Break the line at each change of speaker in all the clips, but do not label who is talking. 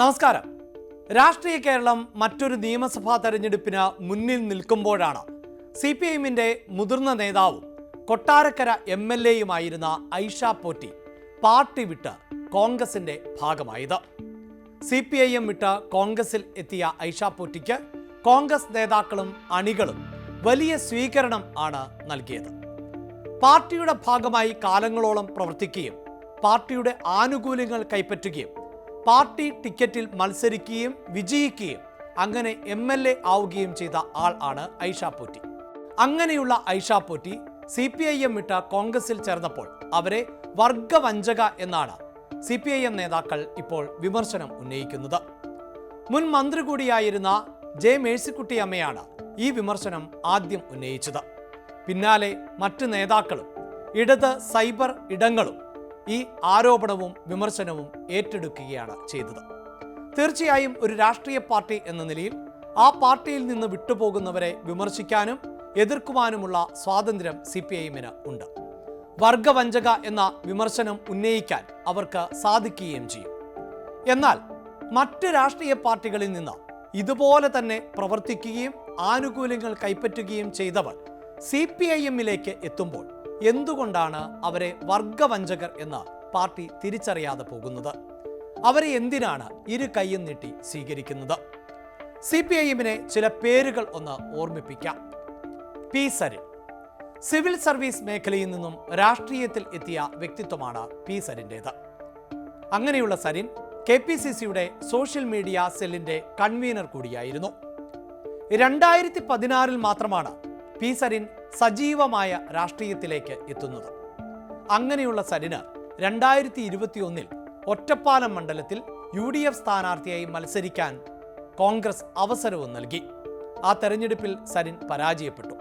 നമസ്കാരം. രാഷ്ട്രീയ കേരളം മറ്റൊരു നിയമസഭാ തെരഞ്ഞെടുപ്പിന് മുന്നിൽ നിൽക്കുമ്പോഴാണ് സി പി ഐഎമ്മിന്റെ മുതിർന്ന നേതാവും കൊട്ടാരക്കര എം എൽ എയുമായിരുന്ന ഐഷ പോറ്റി പാർട്ടി വിട്ട് കോൺഗ്രസിന്റെ ഭാഗമായത്. സി പി ഐ എം വിട്ട് കോൺഗ്രസിൽ എത്തിയ ഐഷ പോറ്റിക്ക് കോൺഗ്രസ് നേതാക്കളും അണികളും വലിയ സ്വീകരണം ആണ് നൽകിയത്. പാർട്ടിയുടെ ഭാഗമായി കാലങ്ങളോളം പ്രവർത്തിക്കുകയും പാർട്ടിയുടെ ആനുകൂല്യങ്ങൾ കൈപ്പറ്റുകയും പാർട്ടി ടിക്കറ്റിൽ മത്സരിക്കുകയും വിജയിക്കുകയും അങ്ങനെ എം എൽ എ ആവുകയും ചെയ്ത ആൾ ആണ് ഐഷ പോറ്റി. അങ്ങനെയുള്ള Aisha Potti C P I M വിട്ട കോൺഗ്രസിൽ ചേർന്നപ്പോൾ അവരെ വർഗവഞ്ചക എന്നാണ് സി പി ഐ എം നേതാക്കൾ ഇപ്പോൾ വിമർശനം ഉന്നയിക്കുന്നത്. മുൻ മന്ത്രി കൂടിയായിരുന്ന ജെ മേഴ്സിക്കുട്ടി അമ്മയാണ് ഈ വിമർശനം ആദ്യം ഉന്നയിച്ചത്. പിന്നാലെ മറ്റ് നേതാക്കളും ഇടത് സൈബർ ഇടങ്ങളും ഈ ആരോപണവും വിമർശനവും ഏറ്റെടുക്കുകയാണ് ചെയ്തത്. തീർച്ചയായും ഒരു രാഷ്ട്രീയ പാർട്ടി എന്ന നിലയിൽ ആ പാർട്ടിയിൽ നിന്ന് വിട്ടുപോകുന്നവരെ വിമർശിക്കാനും എതിർക്കുവാനുമുള്ള സ്വാതന്ത്ര്യം സി പി ഐഎമ്മിന് ഉണ്ട്. വർഗവഞ്ചക എന്ന വിമർശനം ഉന്നയിക്കാൻ അവർക്ക് സാധിക്കുകയും ചെയ്യും. എന്നാൽ മറ്റ് രാഷ്ട്രീയ പാർട്ടികളിൽ നിന്ന് ഇതുപോലെ തന്നെ പ്രവർത്തിക്കുകയും ആനുകൂല്യങ്ങൾ കൈപ്പറ്റുകയും ചെയ്തവർ സി പി ഐ എമ്മിലേക്ക് എത്തുമ്പോൾ എന്തുകൊണ്ടാണ് അവരെ വർഗവഞ്ചകർ എന്ന് പാർട്ടി തിരിച്ചറിയാതെ പോകുന്നത്? അവരെ എന്തിനാണ് ഇരു കൈയും നീട്ടി സ്വീകരിക്കുന്നത്? സി പി ഐ എമ്മിനെ ചില പേരുകൾ ഒന്ന് ഓർമ്മിപ്പിക്കാം. പി സരിൻ. സിവിൽ സർവീസ് മേഖലയിൽ നിന്നും രാഷ്ട്രീയത്തിൽ എത്തിയ വ്യക്തിത്വമാണ് പി സരിന്റേത് അങ്ങനെയുള്ള സരിൻ കെ പി സി സിയുടെ സോഷ്യൽ മീഡിയ സെല്ലിന്റെ കൺവീനർ കൂടിയായിരുന്നു. രണ്ടായിരത്തി പതിനാറിൽ മാത്രമാണ് പി സരിൻ സജീവമായ രാഷ്ട്രീയത്തിലേക്ക് എത്തുന്നത്. അങ്ങനെയുള്ള സരിന് രണ്ടായിരത്തി ഇരുപത്തിയൊന്നിൽ ഒറ്റപ്പാലം മണ്ഡലത്തിൽ യു ഡി എഫ് സ്ഥാനാർത്ഥിയായി മത്സരിക്കാൻ കോൺഗ്രസ് അവസരവും നൽകി. ആ തെരഞ്ഞെടുപ്പിൽ സരിൻ പരാജയപ്പെട്ടു.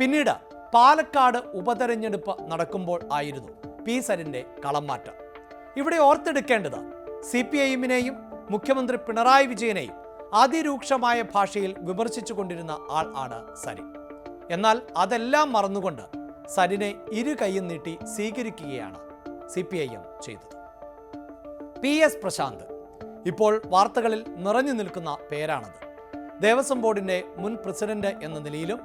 പിന്നീട് പാലക്കാട് ഉപതെരഞ്ഞെടുപ്പ് നടക്കുമ്പോൾ ആയിരുന്നു പി സരിന്റെ കളംമാറ്റം. ഇവിടെ ഓർത്തെടുക്കേണ്ടത് സി പി ഐഎമ്മിനെയും മുഖ്യമന്ത്രി പിണറായി വിജയനെയും അതിരൂക്ഷമായ ഭാഷയിൽ വിമർശിച്ചു കൊണ്ടിരുന്ന ആൾ ആണ് സരിൻ. എന്നാൽ അതെല്ലാം മറന്നുകൊണ്ട് സരിനെ ഇരു കൈയും നീട്ടി സ്വീകരിക്കുകയാണ് സി പി ഐ എം ചെയ്തത്. പി എസ് പ്രശാന്ത് ഇപ്പോൾ വാർത്തകളിൽ നിറഞ്ഞു നിൽക്കുന്ന പേരാണത്. ദേവസ്വം ബോർഡിന്റെ മുൻ പ്രസിഡന്റ് എന്ന നിലയിലും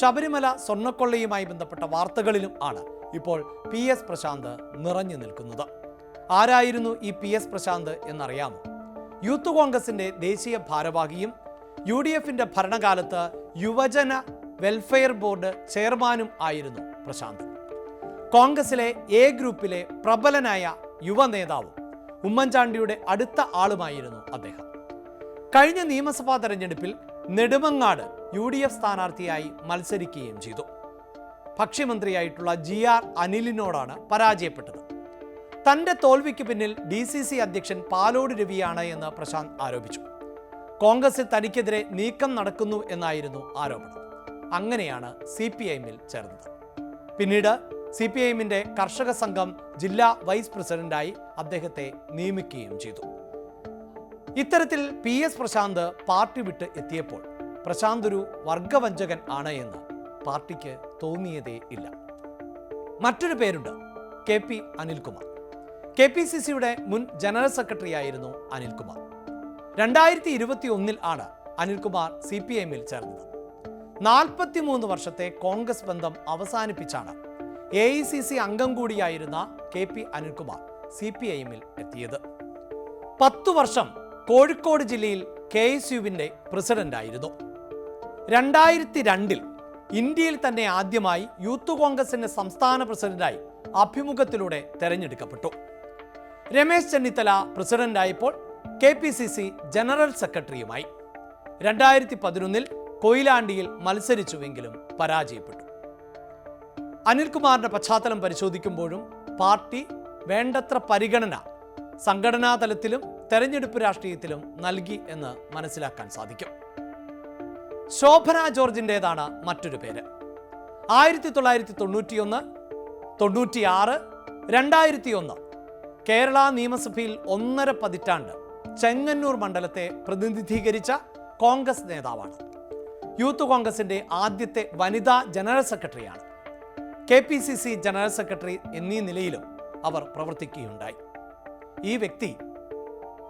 ശബരിമല സ്വർണക്കൊള്ളയുമായി ബന്ധപ്പെട്ട വാർത്തകളിലും ആണ് ഇപ്പോൾ പി എസ് പ്രശാന്ത് നിറഞ്ഞു നിൽക്കുന്നത്. ആരായിരുന്നു ഈ പി എസ് പ്രശാന്ത് എന്നറിയാമോ? യൂത്ത് കോൺഗ്രസിന്റെ ദേശീയ ഭാരവാഹിയും യു ഡി എഫിന്റെ ഭരണകാലത്ത് യുവജന വെൽഫെയർ ബോർഡ് ചെയർമാനും ആയിരുന്നു പ്രശാന്ത്. കോൺഗ്രസിലെ എ ഗ്രൂപ്പിലെ പ്രബലനായ യുവ നേതാവും ഉമ്മൻചാണ്ടിയുടെ അടുത്ത ആളുമായിരുന്നു അദ്ദേഹം. കഴിഞ്ഞ നിയമസഭാ തെരഞ്ഞെടുപ്പിൽ നെടുമങ്ങാട് യു ഡി എഫ് സ്ഥാനാർത്ഥിയായി മത്സരിക്കുകയും ചെയ്തു. ഭക്ഷ്യമന്ത്രിയായിട്ടുള്ള ജി ആർ അനിലിനോടാണ് പരാജയപ്പെട്ടത്. തന്റെ തോൽവിക്ക് പിന്നിൽ ഡി സി സി അധ്യക്ഷൻ പാലോട് രവിയാണ് എന്ന് പ്രശാന്ത് ആരോപിച്ചു. കോൺഗ്രസിൽ തനിക്കെതിരെ നീക്കം നടക്കുന്നു എന്നായിരുന്നു ആരോപണം. അങ്ങനെയാണ് സി പി ഐഎമ്മിൽ ചേർന്നത്. പിന്നീട് സി പി ഐഎമ്മിന്റെ കർഷക സംഘം ജില്ലാ വൈസ് പ്രസിഡന്റായി അദ്ദേഹത്തെ നിയമിക്കുകയും ചെയ്തു. ഇത്തരത്തിൽ പി എസ് പ്രശാന്ത് പാർട്ടി വിട്ട് എത്തിയപ്പോൾ പ്രശാന്ത് ഒരു വർഗവഞ്ചകൻ ആണ് എന്ന് പാർട്ടിക്ക് തോന്നിയതേ ഇല്ല. മറ്റൊരു പേരുണ്ട് K P Anilkumar. K P C സിയുടെ മുൻ ജനറൽ സെക്രട്ടറി ആയിരുന്നു അനിൽകുമാർ. രണ്ടായിരത്തി ഇരുപത്തി ഒന്നിൽ ആണ് അനിൽകുമാർ സി പി എമ്മിൽ ചേർന്നത്. നാൽപ്പത്തിമൂന്ന് വർഷത്തെ കോൺഗ്രസ് ബന്ധം അവസാനിപ്പിച്ചാണ് എ ഐ സി സി അംഗം കൂടിയായിരുന്ന K P Anilkumar C P I എമ്മിൽ എത്തിയത്. പത്തു വർഷം കോഴിക്കോട് ജില്ലയിൽ കെ എസ് യുവിന്റെ പ്രസിഡന്റായിരുന്നു. രണ്ടായിരത്തി രണ്ടിൽ ഇന്ത്യയിൽ തന്നെ ആദ്യമായി യൂത്ത് കോൺഗ്രസിന്റെ സംസ്ഥാന പ്രസിഡന്റായി അഭിമുഖത്തിലൂടെ തെരഞ്ഞെടുക്കപ്പെട്ടു. Ramesh Chennithala പ്രസിഡന്റായപ്പോൾ K P C C general സെക്രട്ടറിയുമായി. രണ്ടായിരത്തി പതിനൊന്നിൽ കൊയിലാണ്ടിയിൽ മത്സരിച്ചുവെങ്കിലും പരാജയപ്പെട്ടു. അനിൽകുമാറിന്റെ പശ്ചാത്തലം പരിശോധിക്കുമ്പോഴും പാർട്ടി വേണ്ടത്ര പരിഗണന സംഘടനാ തലത്തിലും തെരഞ്ഞെടുപ്പ് രാഷ്ട്രീയത്തിലും നൽകി എന്ന് മനസ്സിലാക്കാൻ സാധിക്കും. ശോഭന ജോർജിന്റേതാണ് മറ്റൊരു പേര്. ആയിരത്തി തൊള്ളായിരത്തി തൊണ്ണൂറ്റിയൊന്ന് തൊണ്ണൂറ്റിയാറ് രണ്ടായിരത്തി ഒന്ന് കേരള നിയമസഭയിൽ ഒന്നര പതിറ്റാണ്ട് ചെങ്ങന്നൂർ മണ്ഡലത്തെ പ്രതിനിധീകരിച്ച കോൺഗ്രസ് നേതാവാണ്. യൂത്ത് കോൺഗ്രസിന്റെ ആദ്യത്തെ വനിതാ ജനറൽ സെക്രട്ടറിയാണ്. K P C C general secretary എന്നീ നിലയിലും അവർ പ്രവർത്തിക്കുകയുണ്ടായി. ഈ വ്യക്തി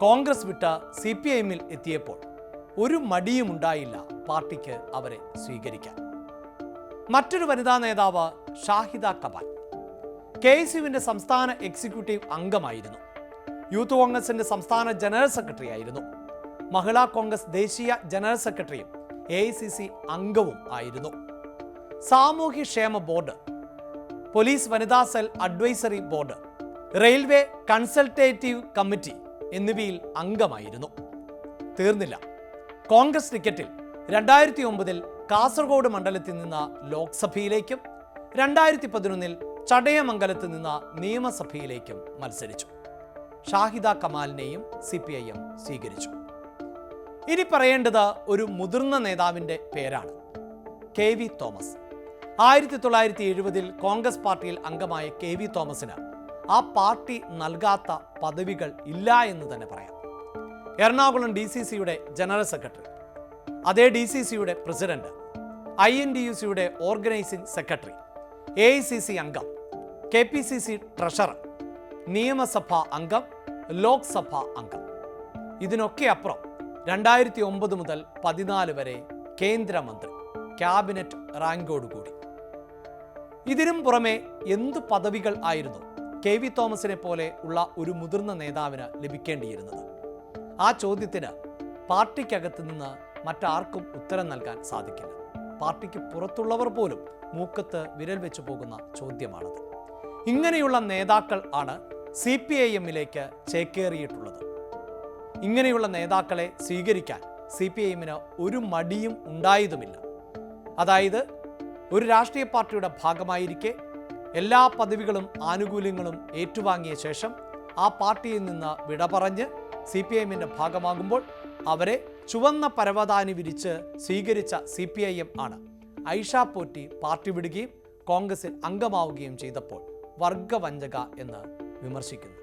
കോൺഗ്രസ് വിട്ട സി പി ഐഎമ്മിൽ എത്തിയപ്പോൾ ഒരു മടിയും ഉണ്ടായില്ല പാർട്ടിക്ക് അവരെ സ്വീകരിക്കാൻ. മറ്റൊരു വനിതാ നേതാവ് ഷാഹിദ കബാൽ കെ എസ് യുവിന്റെ സംസ്ഥാന എക്സിക്യൂട്ടീവ് അംഗമായിരുന്നു. യൂത്ത് കോൺഗ്രസിന്റെ സംസ്ഥാന ജനറൽ സെക്രട്ടറി ആയിരുന്നു മഹിളാ കോൺഗ്രസ് ദേശീയ ജനറൽ സെക്രട്ടറിയും എ അംഗവും ആയിരുന്നു. സാമൂഹ്യക്ഷേമ ബോർഡ് പോലീസ് വനിതാ cell advisory board railway consultative committee എന്നിവയിൽ അംഗമായിരുന്നു. തീർന്നില്ല. കോൺഗ്രസ് ടിക്കറ്റിൽ രണ്ടായിരത്തി ഒമ്പതിൽ കാസർഗോഡ് മണ്ഡലത്തിൽ നിന്ന് ലോക്സഭയിലേക്കും രണ്ടായിരത്തി പതിനൊന്നിൽ ചടയമംഗലത്ത് നിന്ന് നിയമസഭയിലേക്കും മത്സരിച്ചു. ഷാഹിദ കമാലിനെയും സി സ്വീകരിച്ചു. ഇനി പറയേണ്ടത് ഒരു മുതിർന്ന നേതാവിന്റെ പേരാണ്. K V Thomas. ആയിരത്തി തൊള്ളായിരത്തി എഴുപതിൽ കോൺഗ്രസ് പാർട്ടിയിൽ അംഗമായ കെ വി തോമസിന് ആ പാർട്ടി നൽകാത്ത പദവികൾ ഇല്ല എന്ന് തന്നെ പറയാം. എറണാകുളം ഡി സി സിയുടെ ജനറൽ സെക്രട്ടറി അതേ ഡി സി സിയുടെ president I N D U സിയുടെ organising secretary A I C C അംഗം K P C C treasurer നിയമസഭാ അംഗം ലോക്സഭാ അംഗം. ഇതിനൊക്കെ അപ്പുറം രണ്ടായിരത്തി ഒമ്പത് മുതൽ പതിനാല് വരെ കേന്ദ്രമന്ത്രി ക്യാബിനറ്റ് റാങ്കോടുകൂടി ഇതിനും പുറമെ എന്ത് പദവികൾ ആയിരുന്നു കെ വി തോമസിനെ പോലെ ഉള്ള ഒരു മുതിർന്ന നേതാവിന് ലഭിക്കേണ്ടിയിരുന്നത്? ആ ചോദ്യത്തിന് പാർട്ടിക്കകത്ത് നിന്ന് മറ്റാർക്കും ഉത്തരം നൽകാൻ സാധിക്കില്ല. പാർട്ടിക്ക് പുറത്തുള്ളവർ പോലും മൂക്കത്ത് വിരൽ വെച്ചു പോകുന്ന ചോദ്യമാണത്. ഇങ്ങനെയുള്ള നേതാക്കൾ ആണ് സി പി ഐ എമ്മിലേക്ക് ചേക്കേറിയിട്ടുള്ളത്. ഇങ്ങനെയുള്ള നേതാക്കളെ സ്വീകരിക്കാൻ സി പി ഐഎമ്മിന് ഒരു മടിയും ഉണ്ടായതുമില്ല. അതായത് ഒരു രാഷ്ട്രീയ പാർട്ടിയുടെ ഭാഗമായിരിക്കെ എല്ലാ പദവികളും ആനുകൂല്യങ്ങളും ഏറ്റുവാങ്ങിയ ശേഷം ആ പാർട്ടിയിൽ നിന്ന് വിട പറഞ്ഞ് സി പി ഐഎമ്മിന്റെ ഭാഗമാകുമ്പോൾ അവരെ ചുവന്ന പരവതാനി വിരിച്ച് സ്വീകരിച്ച സി പി ഐ എം ആണ് ഐഷ പോറ്റി പാർട്ടി വിടുകയും കോൺഗ്രസിൽ അംഗമാവുകയും ചെയ്തപ്പോൾ വർഗവഞ്ചക എന്ന് വിമർശിക്കുന്നത്.